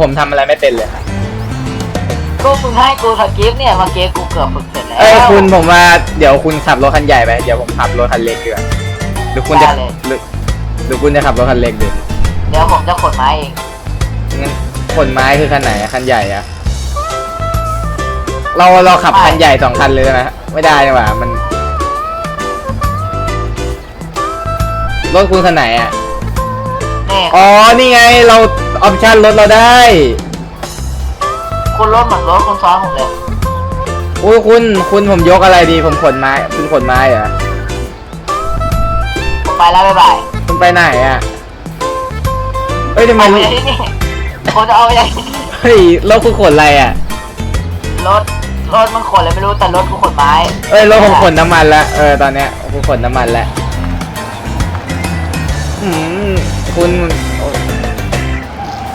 ผมทำอะไรไม่เป็นเลย ก็มึงให้กูสกิปเนี่ยเมื่อกี้กูเกือบฝึกเสร็จแล้ว เอ้ยคุณผมว่าเดี๋ยวคุณขับรถคันใหญ่ไป เดี๋ยวผมขับรถคันเล็กดีกว่าหรือคุณจะได้เลย หรือหรือคุณจะขับรถคันเล็กดิเดี๋ยวผมจะขนไม้เองงั้นขนไม้คือคันไหนอะคันใหญ่อะเราเราขับคันใหญ่สองคันเลยนะไม่ได้นี่หว่ามันรถคุณคันไหนอะ นี่อ๋อนี่ไงเรา ออปชั่นรถเราได้ คุณรถเหมือนรถคุณซ้อนผมเลยโอ้ยคุณคุณผมยกอะไรดี ผมขนไม้คุณขนไม้เหรอผมไปแล้วบ๊ายบายคุณไปไหนอะเอ้ยทำไมเอาไปรู้จากที่นี่ผมจะเอาไปจากที่นี่เฮ้ยรถคุณขนอะไรอะรถรถมันขนอะไรไม่รู้แต่รถกูขนไม้เอ้ยรถผมขนน้ำมันละเออตอนเนี้ยผมขนน้ำมันละอืมคุณ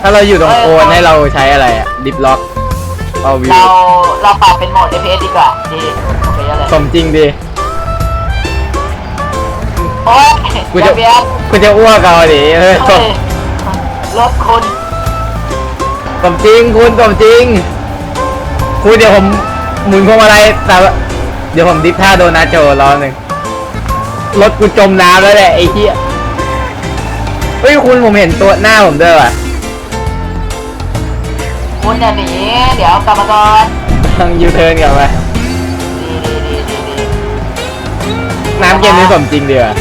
ถ้าเราอยู่ตรงโคนให้เราใช้อะไรอะดิฟล็อกเอาวิวเราเราปรับเป็นโหมด FPS ดีกว่าดีโอเคเยอะเลยสมจริงดี โอ๊ยกูจะ เบียร์คุณจะอ้วกเอาดิเออเฮ้ยรถคุณสมจริงคุณสมจริง คุณเดี๋ยวผมหมุนพวงมาลัยแต่ว่าเดี๋ยวผมดิฟท่าโดนัทโชว์รอบหนึ่งรถกูจมน้ำแล้วแหละไอ้เหี้ยเฮ้ยคุณผมเห็นตัวหน้าผมด้วยว่ะ คุณอย่าหนี เดี๋ยวกลับมาก่อนทางยูเทิร์นกลับมาดีดีดีดีดีน้ำเกมนี้สมจริงดีว่ะ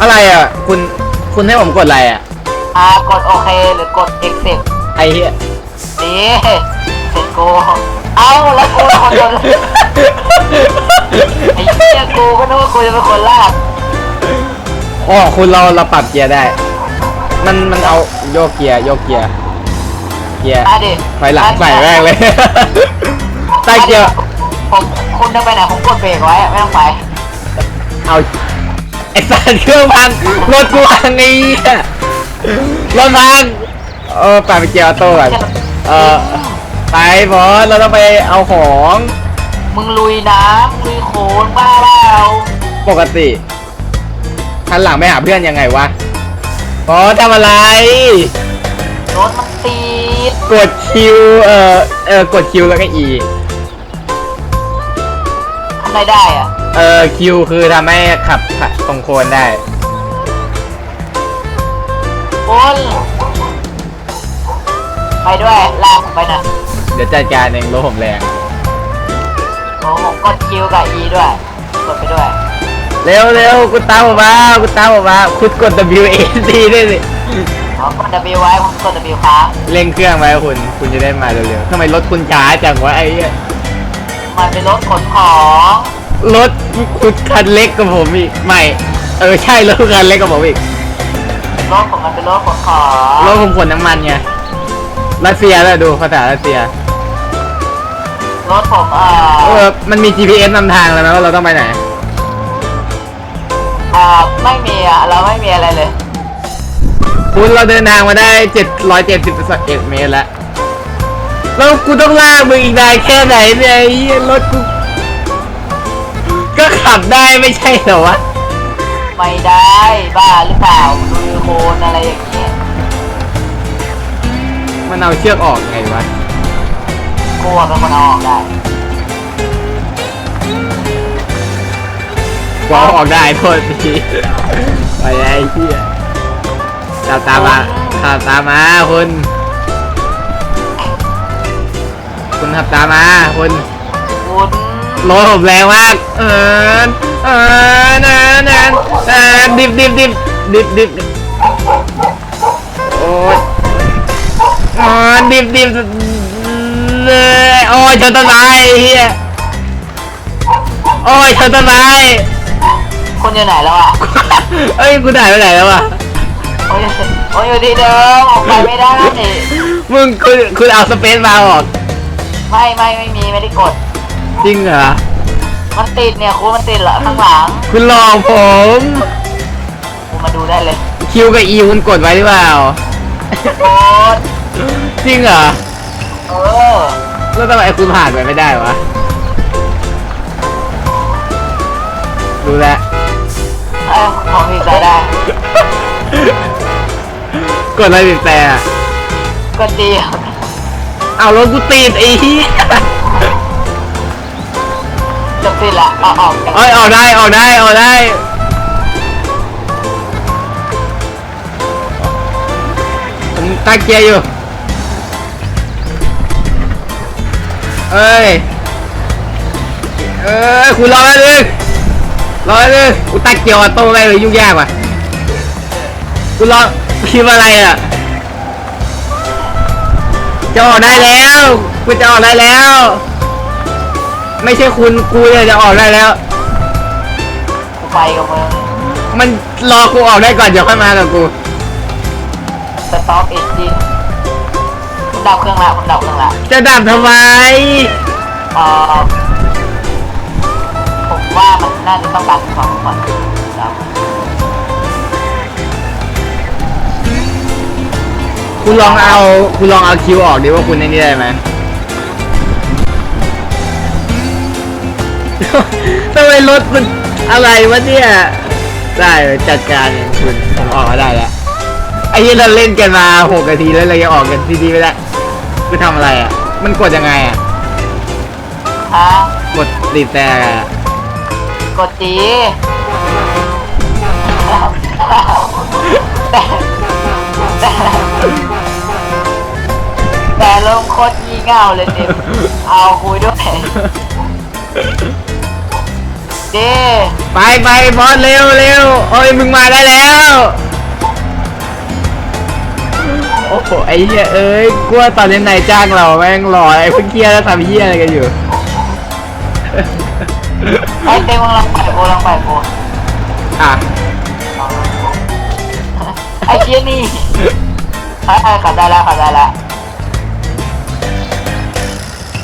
อะไรอะ คุณคุณให้ผมกดอะไรอะ อ่ากดโอเคหรือกด exit ไอ้เหี้ยดีเสร็จกูเอาแล้วกูเป็นคนโดนไอ้เหี้ยกูก็นึกว่ากูจะเป็นคนลากอ๋อคุณเราเราปรับเกียร์ได้ มันมันเอาโยกเกียร์โยกเกียร์เกียร์อะดิไฟหลังใส่แรกเลย ใต้เกียร์ผมคุณจะไปไหนผมกดเบรกไว้ไม่ต้องไปเอาไอ้สารเครื่องพังรถกูพังไอ้เหี้ยรถพังเออปรับไปเกียร์ออโต้ก่อนเออไปบอสเราต้องไปเอาของ มึงลุยน้ำลุยโคลนบ้าเปล่าปกติคันหลังไม่หาเพื่อนยังไงวะ บอสทำอะไร รถมันติดกดคิว เออเออกดคิวแล้วก็ E ทำอะไรได้อะเออคิวคือทำให้ขับตรงโคนได้คุณไปด้วยลากผมไปนะเดี๋ยวจัดการเองรถผมแรง โอ้ผมกดคิวกับ E ด้วย กดไปด้วย เร็วเร็วกูตามผมมากูตามผมมาคุณกด W A C ด้วยสิอ๋อกด W ไว้ผมกด W ค้างเร่งเครื่องไว้คุณ คุณจะได้มาเร็วๆทำไมรถคุณช้าจังวะไอ้เหี้ยมันเป็นรถขนของรถคุณคันเล็กกว่าผมอีกไม่ เออใช่รถคุณคันเล็กกว่าผมอีกรถผมมันเป็นรถขนของรถผมขนน้ำมันไงรัสเซียแล้วดูภาษารัสเซียรถผมเอ่เอออมันมี GPS นำทางแล้วนะว่าเราต้องไปไหนเอ่อไม่มีอะเราไม่มีอะไรเลยคุณเราเดินทางมาได้ 770เมตรแล้ว แล้วกูต้องลากมึงอีกนานแค่ไหนเนี่ยไอ้เหี้ยรถกู ก็ขับได้ไม่ใช่เหรอวะ ไม่ได้บ้าหรือเปล่าลุยโคลนอะไรอย่างเงี้ยมันเอาเชือกออกไงวะ กลัวเป็นคนเอาออกได้ กว่าเอออกได้โทษทีไปไอ้เหี้ยขับตามมาขับตามมาคุณคุณขับตามมาคุณคุณรถผมแรงมาก เออเออนนะเออดิบดิบดิบดิบดิบโอ้ยอ๋อดิบดิบเลยโอ้ยชนต้นไม้ไอ้เฮียโอ้ยชนต้นไม้ คุณอยู่ไหนแล้วอะเอ้ยกูถ่ายไปไหนแล้ววะโอ้ยโอ้ยอยู่ที่เดิมออกไปไม่ได้ มึงคุณคุณเอาสเปซมาออกไม่ไม่ไม่มีไม่ได้กด จริงเหรอมันติดเนี่ยคุณมันติดเหรอข้างหลังคุณหลอกผมคุณมาดูได้เลยคิวกับอีคุณกดไว้หรือเปล่ากดจริงเหรอเออแล้วทำไมคุณผ่านไปไม่ได้วะรู้แล้ว เอ้ยผมผิดใจได้ กดอะไรบีบแต่อะก็เดียวเอารถกูติดไอ้เหี้ยจบสิ้นละเอาออกจากเอ้ยออกได้ออกได้ออกได้ผมตั้งเกียร์อยู่ เอ้ย เอ้ยคุณรอแป๊บนึง รอแป๊บนึงกูตั้งเกียร์ออโต้ไปเลยยุ่งยากว่ะคุณรอคิดว่าอะไรอะจะออกได้แล้วกูจะออกได้แล้ว ไม่ใช่คุณกูเนี่ยจะออกได้แล้วกูไปกับมึงมันรอกูออกได้ก่อนเดี๋ยวค่อยมากับกูสต็อปเอนจินผมดับเครื่องละผมดับเครื่องละจะดับทำไม เอ่อผม ว่ามันน่าจะต้องการของก่อนดับคุณลองเอา คุณลองเอาคิวออกดิว่าคุณในนี้ได้ไหม ทำไมรถมันอะไรวะเนี่ย ได้จัดการเองคุณผมออกมาได้แล้ว ไอ้ที่เราเล่นกันมาหกนาทีแล้วเรายังออกกันทีดีไม่ได้คือทำอะไรอะ มันกดยังไงอะฮะกดรีบแต่อะ กดจีแต่แต่แต่ลงโคตรยี่เง่าเลยเต็มเอาคุยด้วยเด้ไปไปบอสเร็วเร็วโอ้ยมึงมาได้แล้วโอ้โหไอ้เหี้ยเอ้ยกลัวตอนนี้นายจ้างเราแม่งรอไอ้เพิ่งเคลียร์แล้วทำเหี้ยอะไรกันอยู่ ไอ้เต็มกำลังไปโกลังไปโกอะไอ้เชี่ยนี่ไอ้ไอ้ขับได้แล้วขับได้แล้ว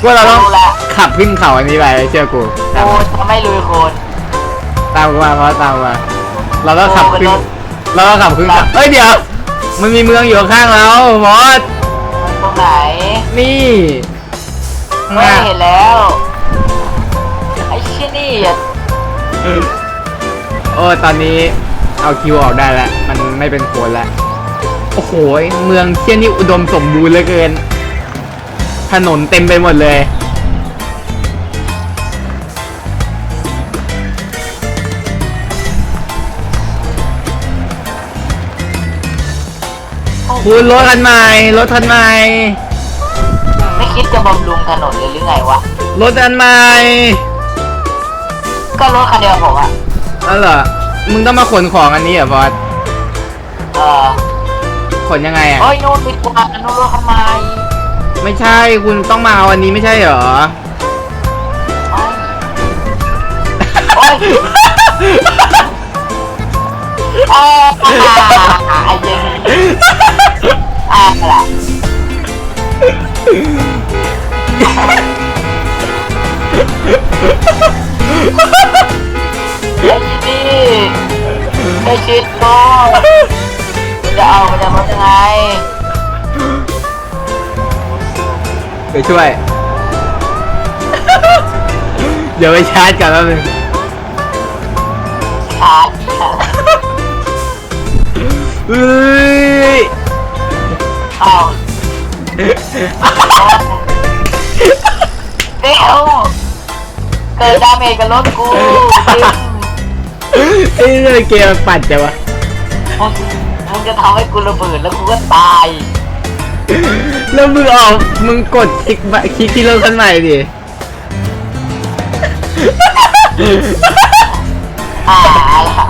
กลัวเราต้องรู้แล้วขับขึ้นเขาอันนี้ไปเชื่อกูตามโอ้จะไม่ลุยโคนตามกูมาเพราะตามกูมาเราต้องขับขึ้นโอ้เป็นรถเราต้องขับขึ้นเขาเอ้ยเดี๋ยว มันมีเมืองอยู่ข้างเราบอสตรงไหนนี่ข้างหไม่น้าเห็นแล้วไอ้ เชี่ยนี่อะโอ้ตอนนี้เอาคิวออกได้แล้ว มันไม่เป็นโคนแล้ว โอ้โห เมืองเชี่ยนี่อุดมสมบูรณ์เหลือเกิน ถนนเต็มไปหมดเลย คุณรถคันใหม่ รถคันใหม่ ไม่คิดจะบำรุงถนนเลยหรือไงวะ รถคันใหม่ ก็รถคันเดียวผมอะนั่นเหรอ มึงต้องมาขนของอันนี้เหรอบอส เออขนยังไงอะ เฮ้ยนู่นดีกว่านู่นรถคันใหม่ไม่ใช่ คุณต้องมาเอาอันนี้ไม่ใช่เหรอ โอ้ยโอ้ยไอ้เหี้ยังอ่าล่ะ ไอ้นี่ไอ้ชิดโตจะเอามันจะมายังไงไปช่วย เดี๋ยวไปชาร์จกันแป๊บนึงขาดอีกอะเฮ้ยเอาเดี๋ยว เกิดดาเมจกับรถกูจริงเอ้ยทำไมเกมมันปั่นจังวะมึงมึงจะทำให้กูระเบิดแล้วกูก็ตายแล้วมึงออกมึงกดคลิกบะคลิกที่รถคันใหม่ดิอ่าละ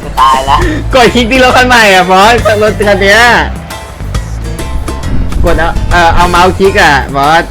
กูตายแล้วกดคลิกที่รถคันใหม่อะบอสรถคันเนี้ยกดเอาเออเอาเมาส์คลิกอะบอส